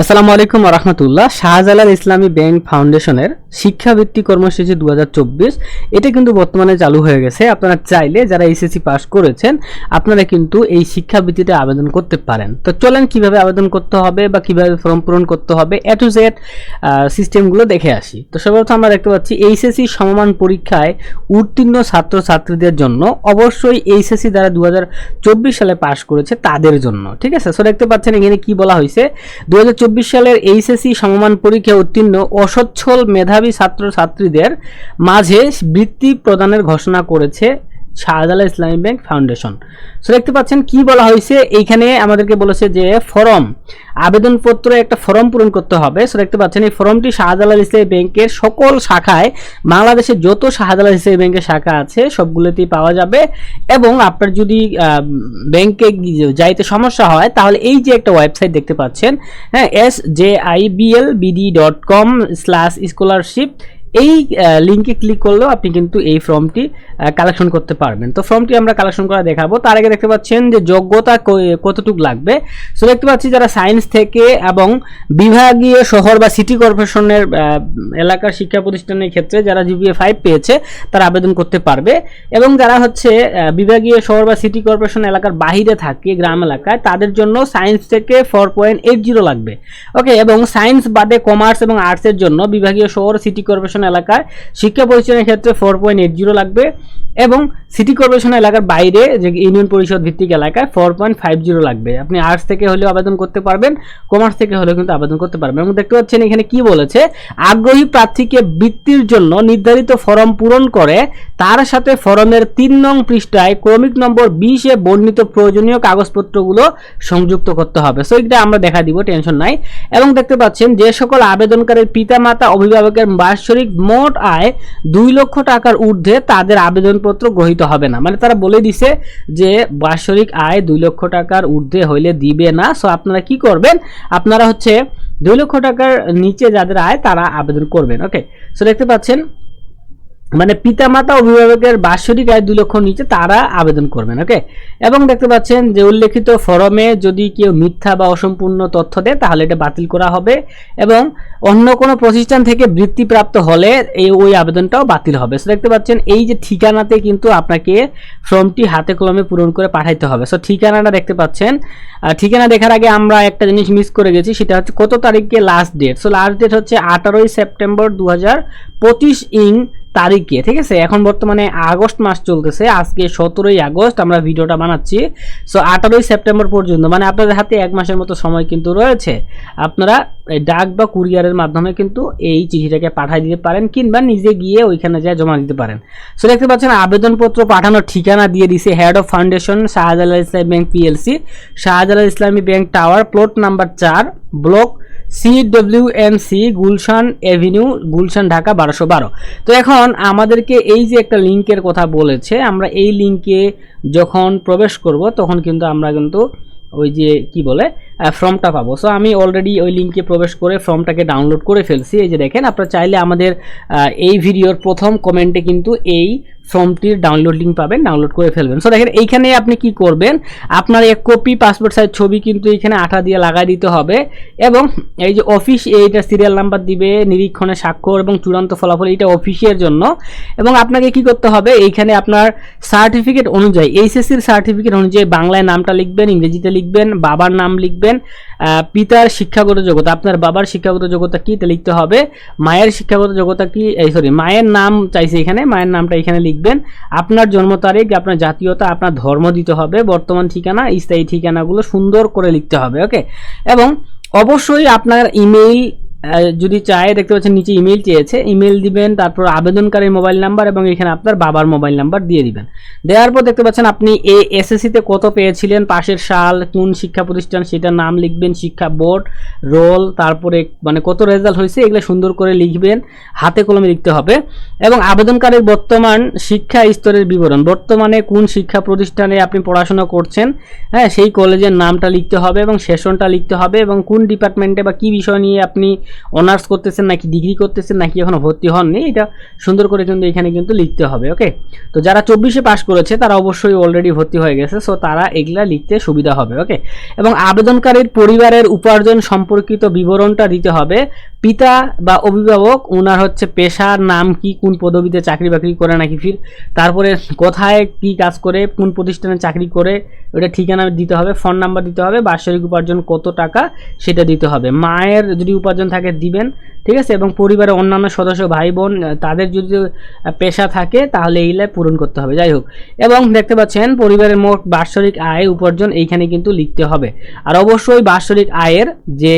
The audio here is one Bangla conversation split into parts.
আসসালামু আলাইকুম রহমতুল্লাহ। শাহজালাল ইসলামী ব্যাংক ফাউন্ডেশনের শিক্ষাবৃত্তি কর্মসূচি দু হাজার চব্বিশ, এটা কিন্তু বর্তমানে চালু হয়ে গেছে। আপনারা চাইলে যারা এসএসসি পাস করেছেন, আপনারা কিন্তু এই শিক্ষাবৃত্তিতে আবেদন করতে পারেন। তো চলেন কীভাবে আবেদন করতে হবে বা কীভাবে ফর্ম পূরণ করতে হবে, এ টু জেড সিস্টেমগুলো দেখে আসি। তো সর্বপ্রথম আমরা দেখতে পাচ্ছি, এইচএসসি সমমান পরীক্ষায় উত্তীর্ণ ছাত্রছাত্রীদের জন্য অবশ্যই এইচএসসি দ্বারা দু সালে পাশ করেছে তাদের জন্য, ঠিক আছে? সো দেখতে পাচ্ছেন এখানে কি বলা হয়েছে দু হাজার চব্বিশ সালের এইচএসসি সমমান পরীক্ষায় উত্তীর্ণ অসচ্ছল মেধাবী ছাত্রছাত্রীদের মাঝে বৃত্তি প্রদানের ঘোষণা করেছে Shahjalal Islami bank foundation. So দেখতে পাচ্ছেন কি বলা হয়েছে? এইখানে আমাদেরকে বলেছে যে ফর্ম, আবেদনপত্র একটা ফর্ম পূরণ করতে হবে। সো দেখতে পাচ্ছেন এই ফর্মটি শাহজালাল ইসলামী ব্যাংকের সকল শাখায় বাংলাদেশে যত শাহজালাল ইসলামী ব্যাংকের শাখা আছে, সবগুলোতেই পাওয়া যাবে। এবং আপনার যদি ব্যাংকে যাইতে সমস্যা হয়, তাহলে এই যে একটা ওয়েবসাইট দেখতে পাচ্ছেন হ্যাঁ S J I BL BD dot com slash scholarship এই লিঙ্কে ক্লিক করলেও আপনি কিন্তু এই ফর্মটি কালেকশন করতে পারবেন। তো ফর্মটি আমরা কালেকশন করা দেখাবো। তার আগে দেখতে পাচ্ছেন যে যোগ্যতা কতটুকু লাগবে। সো দেখতে পাচ্ছি যারা সায়েন্স থেকে এবং বিভাগীয় শহর বা সিটি কর্পোরেশনের এলাকার শিক্ষা প্রতিষ্ঠানের ক্ষেত্রে যারা জিবিএ ফাইভ পেয়েছে, তারা আবেদন করতে পারবে। এবং যারা হচ্ছে বিভাগীয় শহর বা সিটি কর্পোরেশন এলাকার বাহিরে থাকে, গ্রাম এলাকায়, তাদের জন্য সায়েন্স থেকে ফোর পয়েন্ট এইট জিরো লাগবে। ওকে এবং সায়েন্স বাদে কমার্স এবং আর্টসের জন্য বিভাগীয় শহর সিটি কর্পোরেশন এলাকায় শিক্ষা প্রতিষ্ঠানের ক্ষেত্রে ফোর পয়েন্ট এইট জিরো লাগবে এবং সিটি কর্পোরেশন এলাকার বাইরে যে ইউনিয়ন পরিষদ ভিত্তিক এলাকায় ফোর পয়েন্ট ফাইভ জিরো লাগবে। আপনি আর্টস থেকে হলেও আবেদন করতে পারবেন কমার্স থেকে হলেও কিন্তু আবেদন করতে পারবেন। এবং দেখতে পাচ্ছেন এখানে কি বলেছে, আগ্রহী প্রার্থীকে বৃত্তির জন্য নির্ধারিত ফর্ম পূরণ করে, তার সাথে ফর্মের তিন নং পৃষ্ঠায় ক্রমিক নম্বর বিশে বর্ণিত প্রয়োজনীয় কাগজপত্রগুলো সংযুক্ত করতে হবে। সো এটা আমরা দেখা দিব, টেনশন নাই। এবং দেখতে পাচ্ছেন যে সকল আবেদনকারীর পিতামাতা, অভিভাবকের বাৎসরিক মোট আয় দুই লক্ষ টাকার ঊর্ধ্বে তাদের আবেদনপত্র গ্রহীত হবে না। মানে তারা বলে দিছে যে বাৎসরিক আয় দুই লক্ষ টাকার ঊর্ধ্বে হইলে দিবে না। সো আপনারা কি করবেন? আপনারা হচ্ছে দুই লক্ষ টাকার নিচে যাদের আয়, তারা আবেদন করবেন। ওকে সো দেখতে পাচ্ছেন মানে পিতা মাতা অভিভাবকের বাৎসরিক আয় দু লক্ষ নিচে তারা আবেদন করবেন ওকে এবং দেখতে পাচ্ছেন যে উল্লেখিত ফরমে যদি কেউ মিথ্যা বা অসম্পূর্ণ তথ্য দেয়, তাহলে এটা বাতিল করা হবে এবং অন্য কোনো প্রতিষ্ঠান থেকে বৃত্তিপ্রাপ্ত হলে এই, ওই আবেদনটাও বাতিল হবে। সো দেখতে পাচ্ছেন এই যে ঠিকানাতে কিন্তু আপনাকে ফর্মটি হাতে কলমে পূরণ করে পাঠাইতে হবে। সো ঠিকানাটা দেখতে পাচ্ছেন। ঠিকানা দেখার আগে আমরা একটা জিনিস মিস করে গেছি, সেটা হচ্ছে কত তারিখে last date so last date হচ্ছে আঠারোই সেপ্টেম্বর দু হাজার পঁচিশ ইং তারিখে, ঠিক আছে? এখন বর্তমানে আগস্ট মাস চলতেছে, আজকে সতেরোই আগস্ট আমরা ভিডিওটা বানাচ্ছি। সো আঠারোই সেপ্টেম্বর পর্যন্ত মানে আপনাদের হাতে এক মাসের মতো সময় কিন্তু রয়েছে। আপনারা ডাক বা কুরিয়ারের মাধ্যমে কিন্তু এই চিঠিটাকে পাঠিয়ে দিতে পারেন, কিংবা নিজে গিয়ে ওইখানে যায় জমা দিতে পারেন। সো দেখতে পাচ্ছেন, আবেদনপত্র পাঠানোর ঠিকানা দিয়ে দিছে head of foundation Shahjalal Islami bank PLC Shahjalal Islami bank tower plot number চার block C W N C Gulshan avenue, Gulshan Dhaka বারোশো বারো। তো এখন আমাদেরকে এই যে একটা লিঙ্কের কথা বলেছে, আমরা এই লিঙ্কে যখন প্রবেশ করব, তখন কিন্তু আমরা কিন্তু ওই যে কি বলে ফর্মটা পাবো। সো আমি অলরেডি ওই লিঙ্কে প্রবেশ করে ফর্মটাকে ডাউনলোড করে ফেলছি। এই যে দেখেন, আপনারা চাইলে আমাদের এই ভিডিওর প্রথম কমেন্টে কিন্তু এই ফর্মটির ডাউনলোড লিঙ্ক পাবেন ডাউনলোড করে ফেলবেন। সো দেখেন, এইখানে আপনি কি করবেন? আপনার এক কপি পাসপোর্ট সাইজ ছবি কিন্তু এখানে আঠা দিয়ে লাগাই দিতে হবে এবং এই যে অফিস এইটা সিরিয়াল নাম্বার দিবে, নিরীক্ষণে স্বাক্ষর এবং চূড়ান্ত ফলাফল, এইটা অফিসের জন্য। এবং আপনাকে কি করতে হবে? এইখানে আপনার সার্টিফিকেট অনুযায়ী এইচএসসির সার্টিফিকেট অনুযায়ী বাংলায় নামটা লিখবেন, ইংরেজিতে লিখবেন, বাবার নাম লিখবেন পিতার শিক্ষাগত যোগ্যতা, আপনার বাবার শিক্ষাগত যোগ্যতা কি তা লিখতে হবে, মায়ের শিক্ষাগত যোগ্যতা কি, এই সরি মায়ের নাম চাইছে এখানে, মায়ের নামটা এখানে লিখবেন। আপনার জন্ম তারিখ, আপনার জাতীয়তা, আপনার ধর্ম দিতে হবে। বর্তমান ঠিকানা, স্থায়ী ঠিকানাগুলো সুন্দর করে লিখতে হবে, ওকে? এবং অবশ্যই আপনার ইমেইল যদি চায়, দেখতে পাচ্ছেন নিচে ইমেল চেয়েছে। ইমেল দিবেন, তারপর আবেদনকারীর মোবাইল নাম্বার এবং এখানে আপনার বাবার মোবাইল নাম্বার দিয়ে দিবেন। দেওয়ার পর দেখতে পাচ্ছেন আপনি এ এসএসসিতে কত পেয়েছিলেন? পাশের সাল, কোন শিক্ষা প্রতিষ্ঠান, সেটার নাম লিখবেন, শিক্ষা বোর্ড রোল তারপরে মানে কত রেজাল্ট হয়েছে, এগুলো সুন্দর করে লিখবেন, হাতে কলমে লিখতে হবে। এবং আবেদনকারীর বর্তমান শিক্ষা স্তরের বিবরণ, বর্তমানে কোন শিক্ষা প্রতিষ্ঠানে আপনি পড়াশোনা করছেন হ্যাঁ সেই কলেজের নামটা লিখতে হবে এবং সেশনটা লিখতে হবে এবং কোন ডিপার্টমেন্টে বা কী বিষয় নিয়ে আপনি অনার্স করতেছেন নাকি ডিগ্রি করতেছেন নাকি এখনও ভর্তি হননি, এটা সুন্দর করে কিন্তু এখানে কিন্তু লিখতে হবে ওকে তো যারা চব্বিশে পাস করেছে, তারা অবশ্যই অলরেডি ভর্তি হয়ে গেছে সো তারা এগুলা লিখতে সুবিধা হবে ওকে এবং আবেদনকারীর পরিবারের উপার্জন সম্পর্কিত বিবরণটা দিতে হবে পিতা বা অভিভাবক ওনার হচ্ছে পেশার নাম কি, কোন পদবিতে চাকরি বাকরি করে নাকি ফির, তারপরে কোথায় কি কাজ করে, কোন প্রতিষ্ঠানে চাকরি করে, ওটা ঠিকানা দিতে হবে, ফোন নাম্বার দিতে হবে বাৎসরিক উপার্জন কত টাকা সেটা দিতে হবে। মায়ের যদি উপার্জন থাকে দিবেন, ঠিক আছে? এবং পরিবারের অন্যান্য সদস্য ভাই বোন তাদের যদি পেশা থাকে, তাহলে এইগুলা পূরণ করতে হবে। যাই হোক, এবং দেখতে পাচ্ছেন, পরিবারের মোট বাৎসরিক আয় উপার্জন এইখানে কিন্তু লিখতে হবে। আর অবশ্যই বাৎসরিক আয়ের যে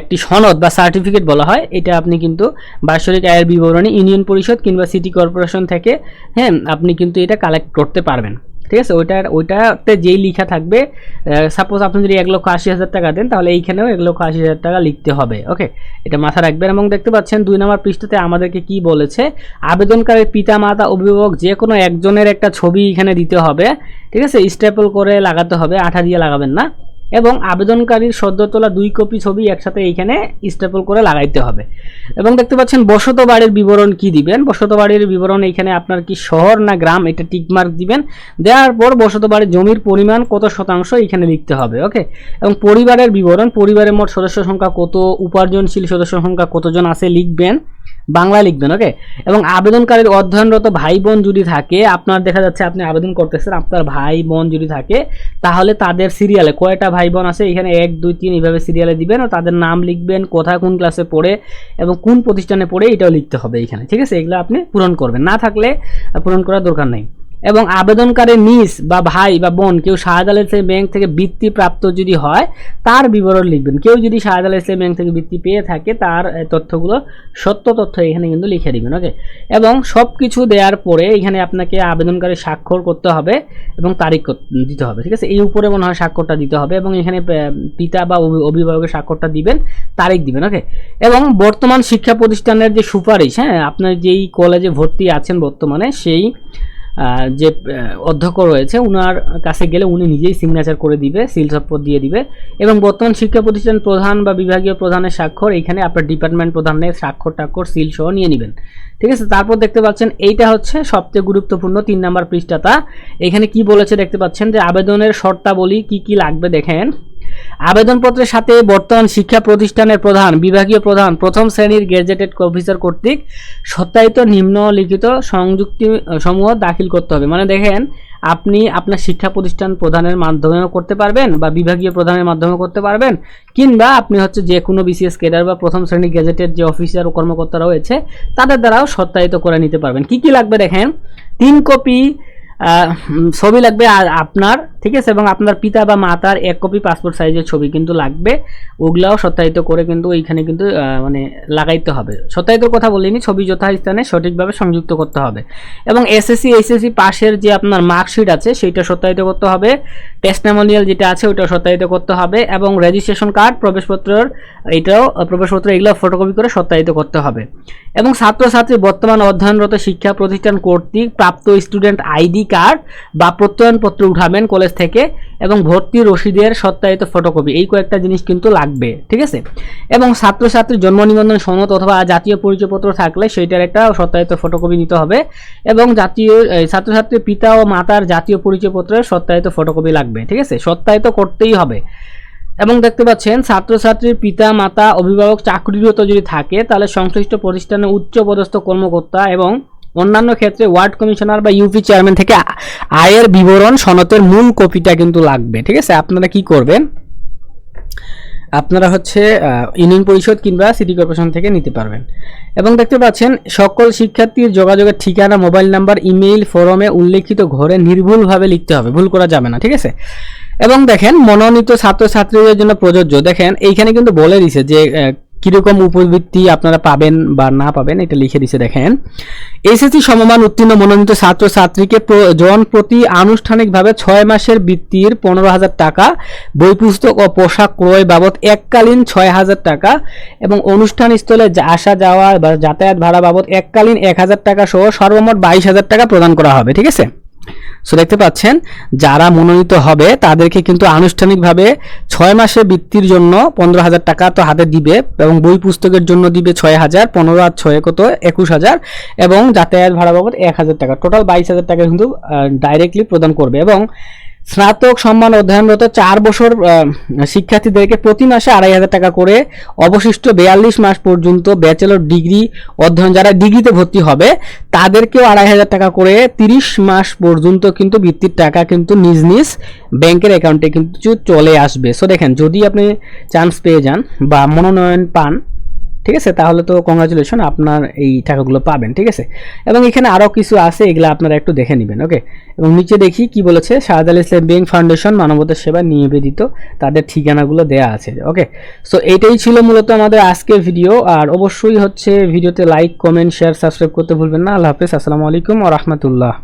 একটি সনদ বা সার্টিফিকেট বলা হয়, এটা আপনি কিন্তু বাৎসরিক আয়ের বিবরণী ইউনিয়ন পরিষদ কিংবা সিটি কর্পোরেশন থেকে হ্যাঁ আপনি কিন্তু এটা কালেক্ট করতে পারবেন। ঠিক আছে? ওইটার, ওইটাতে যেই লেখা থাকবে সাপোজ আপনি যদি এক লক্ষ আশি হাজার টাকা দেন, তাহলে এইখানেও এক লক্ষ আশি হাজার টাকা লিখতে হবে ওকে এটা মাথা রাখবেন এবং দেখতে পাচ্ছেন দুই নম্বর পৃষ্ঠাতে আমাদেরকে কি বলেছে আবেদনকারীর পিতা মাতা অভিভাবক যে কোনো একজনের একটা ছবি এখানে দিতে হবে, ঠিক আছে? স্টেপল করে লাগাতে হবে, আঠা দিয়ে লাগাবেন না। এবং আবেদনকারীর সদ্য তোলা দুই কপি ছবি একসাথে এইখানে স্টেপল করে লাগাইতে হবে। এবং দেখতে পাচ্ছেন বসত বাড়ির বিবরণ কি দিবেন? বসত বাড়ির বিবরণ এখানে আপনার কি শহর না গ্রাম, এটা টিকমার্ক দিবেন। দেওয়ার পর বসত বাড়ির জমির পরিমাণ কত শতাংশ এখানে লিখতে হবে ওকে এবং পরিবারের বিবরণ, পরিবারের মোট সদস্য সংখ্যা কত, উপার্জনশীল সদস্য সংখ্যা কতজন আছে লিখবেন। বাংলা লিখবেন ওকে এবং আবেদনকারীর অধ্যয়নরত ভাই বোন যদি থাকে, আপনার দেখা যাচ্ছে আপনি আবেদন করতেছেন, আপনার ভাই বোন যদি থাকে, তাহলে তাদের সিরিয়ালে কয়টা ভাই বোন আছে, এখানে এক, দুই, তিন এইভাবে সিরিয়ালে দিবেন ও তাদের নাম লিখবেন, কোথায় কোন ক্লাসে পড়ে এবং কোন প্রতিষ্ঠানে পড়ে এটাও লিখতে হবে এখানে, ঠিক আছে? এগুলো আপনি পূরণ করবেন। না থাকলে পূরণ করার দরকার নেই। এবং আবেদনকারী নিজ বা ভাই বা বোন কেউ শাহজালাল ইসলামী ব্যাংক থেকে বৃত্তি প্রাপ্ত যদি হয়, তার বিবরণ লিখবেন। কেউ যদি শাহজালাল ইসলামী ব্যাংক থেকে বৃত্তি পেয়ে থাকে, তার তথ্যগুলো, সত্য তথ্য এখানে কিন্তু লিখে দিবেন, ওকে? এবং সব কিছু দেওয়ার পরে এখানে আপনাকে আবেদনকারী স্বাক্ষর করতে হবে এবং তারিখ দিতে হবে, ঠিক আছে? এই উপরে মনে হয় স্বাক্ষরটা দিতে হবে এবং এখানে পিতা বা অভিভাবকের স্বাক্ষরটা দিবেন, তারিখ দিবেন, ওকে? এবং বর্তমান শিক্ষা প্রতিষ্ঠানের যে সুপারিশ হ্যাঁ আপনার যেই কলেজে ভর্তি আছেন বর্তমানে, সেই যে অধ্যক্ষ রয়েছে, উনার কাছে গেলে উনি নিজেই সিগনেচার করে দিবে সিল সপ্পর দিয়ে দিবে। এবং বর্তমান শিক্ষা প্রতিষ্ঠান প্রধান বা বিভাগীয় প্রধানের স্বাক্ষর, এখানে আপনার ডিপার্টমেন্ট প্রধানের স্বাক্ষর টাক্ষর সিল সহ নিয়ে নেবেন। ঠিক আছে? তারপর দেখতে পাচ্ছেন, এইটা হচ্ছে সবচেয়ে গুরুত্বপূর্ণ তিন নাম্বার পৃষ্ঠাটা। এখানে কি বলেছে দেখতে পাচ্ছেন যে, আবেদনের শর্তাবলী কি কি লাগবে দেখেন। আবেদনপত্রের সাথে বর্তমান শিক্ষা প্রতিষ্ঠানের প্রধান, বিভাগীয় প্রধান, প্রথম শ্রেণির গেজেটেড অফিসার কর্তৃক সত্যায়িত নিম্নলিখিত সংযুক্তি সমূহ দাখিল করতে হবে। মানে দেখেন, আপনি আপনার শিক্ষা প্রতিষ্ঠান প্রধানের মাধ্যমেও করতে পারবেন বা বিভাগীয় প্রধানের মাধ্যমেও করতে পারবেন, কিংবা আপনি হচ্ছে যে কোনো বিসিএস কেডার বা প্রথম শ্রেণির গেজেটের যে অফিসার ও কর্মকর্তা রয়েছে, তাদের দ্বারাও সত্যায়িত করে নিতে পারবেন। কি কি লাগবে দেখেন? তিন কপি ছবি লাগবে আর আপনার ঠিক আছে? এবং আপনার পিতা বা মাতার এক কপি পাসপোর্ট সাইজের ছবি কিন্তু লাগবে। ওগুলাও সত্যায়িত করে কিন্তু ওইখানে কিন্তু মানে লাগাইতে হবে। সত্যায়িত কথা বলিনি, ছবি যথাস্থানে সঠিকভাবে সংযুক্ত করতে হবে। এবং এসএসসি এইচএসসি পাশের যে আপনার মার্কশিট আছে, সেইটা সত্যায়িত করতে হবে। টেস্টামোনিয়াল যেটা আছে ওইটা সত্যায়িত করতে হবে। এবং রেজিস্ট্রেশন কার্ড প্রবেশপত্রের, এটাও প্রবেশপত্র এগুলো ফটোকপি করে সত্যায়িত করতে হবে। এবং ছাত্রছাত্রী বর্তমান অধ্যয়নরত শিক্ষা প্রতিষ্ঠান কর্তৃক প্রাপ্ত স্টুডেন্ট আইডি কার্ড বা প্রত্যয়নপত্র উঠাবেন কলেজ থেকে এবং ভর্তি রসিদের সত্যায়িত ফটোকপি এই কয়েকটা জিনিস কিন্তু লাগবে, ঠিক আছে? এবং ছাত্রছাত্রীর জন্ম নিবন্ধন সনদ অথবা জাতীয় পরিচয়পত্র থাকলে সেইটার একটা সত্যায়িত ফটোকপি নিতে হবে এবং জাতীয় ছাত্রছাত্রীর পিতা ও মাতার জাতীয় পরিচয়পত্রের সত্যায়িত ফটোকপি লাগবে, ঠিক আছে? সত্যায়িত করতেই হবে। এবং দেখতে পাচ্ছেন, ছাত্রছাত্রীর পিতা, মাতা, অভিভাবক, চাকরিরত যদি থাকে, তাহলে সংশ্লিষ্ট প্রতিষ্ঠানে উচ্চ পদস্থ কর্মকর্তা এবং অন্যান্য ক্ষেত্রে ওয়ার্ড কমিশনার বা ইউপি চেয়ারম্যান থেকে আয়ের বিবরণ সনতের মূল কপিটা কিন্তু লাগবে, ঠিক আছে? আপনারা কি করবেন? আপনারা হচ্ছে ইউনিয়ন পরিষদ কিংবা সিটি কর্পোরেশন থেকে নিতে পারবেন। এবং দেখতে পাচ্ছেন, সকল শিক্ষার্থীর যোগাযোগের ঠিকানা মোবাইল নাম্বার ইমেইল ফরমে উল্লেখিত ঘরে নির্ভুলভাবে লিখতে হবে। ভুল করা যাবে না, ঠিক আছে? এবং দেখেন, মনোনীত ছাত্রছাত্রীদের জন্য প্রযোজ্য। দেখেন, এইখানে কিন্তু বলে দিছে যে কীরকম উপবৃত্তি আপনারা পাবেন বা না পাবেন, এটা লিখে দিছে দেখেন। এসএসসি সমমান উত্তীর্ণ মনোনীত ছাত্রছাত্রীকে প্র- জন প্রতি আনুষ্ঠানিকভাবে ছয় মাসের বৃত্তির পনেরো হাজার টাকা বই পুস্তক ও পোশাক ক্রয় বাবদ এককালীন ছয় হাজার টাকা এবং অনুষ্ঠান স্থলে আসা যাওয়া বা যাতায়াত ভাড়া বাবদ এককালীন এক হাজার টাকা সহ সর্বমোট বাইশ হাজার টাকা প্রদান করা হবে, ঠিক আছে? সো দেখতে পাচ্ছেন, যারা মনোনীত হবে, তাদেরকে কিন্তু আনুষ্ঠানিকভাবে ছয় মাসে বৃত্তির জন্য পনেরো হাজার টাকা তো হাতে দিবে এবং বই পুস্তকের জন্য দিবে ছয় হাজার, পনেরো আর ছয় কত? একুশ হাজার এবং যাতায়াত ভাড়া বাবদ এক হাজার টাকা। টোটাল বাইশ হাজার টাকা কিন্তু ডাইরেক্টলি প্রদান করবে এবং স্নাতক সম্মান অধ্যয়নরত চার বছর শিক্ষার্থীদেরকে প্রতি মাসে আড়াই হাজার টাকা করে অবশিষ্ট বেয়াল্লিশ মাস পর্যন্ত ব্যাচেলর ডিগ্রি অধ্যয়ন, যারা ডিগ্রিতে ভর্তি হবে, তাদেরকেও আড়াই হাজার টাকা করে তিরিশ মাস পর্যন্ত কিন্তু বৃত্তির টাকা কিন্তু নিজ নিজ ব্যাংকের অ্যাকাউন্টে কিন্তু চলে আসবে। সো দেখেন, যদি আপনি চান্স পেয়ে যান বা মনোনয়ন পান ঠিক আছে? তাহলে তো কংগ্রাচুলেশন আপনার এই টাকাগুলো পাবেন, ঠিক আছে? এবং এখানে আরও কিছু আছে, এগুলো আপনারা একটু দেখে নেবেন, ওকে? এবং নিচে দেখি কি বলেছে শাহজাল ইসলাম ব্যাংক ফাউন্ডেশন মানবতার সেবা নিবেদিত, তাদের ঠিকানাগুলো দেয়া আছে, ওকে? সো এইটাই ছিল মূলত আমাদের আজকের ভিডিও আর অবশ্যই হচ্ছে ভিডিওতে লাইক কমেন্ট শেয়ার সাবস্ক্রাইব করতে ভুলবেন না। আল্লাহ হাফেজ, আসসালামু আলাইকুম ও রহমতুল্লাহ।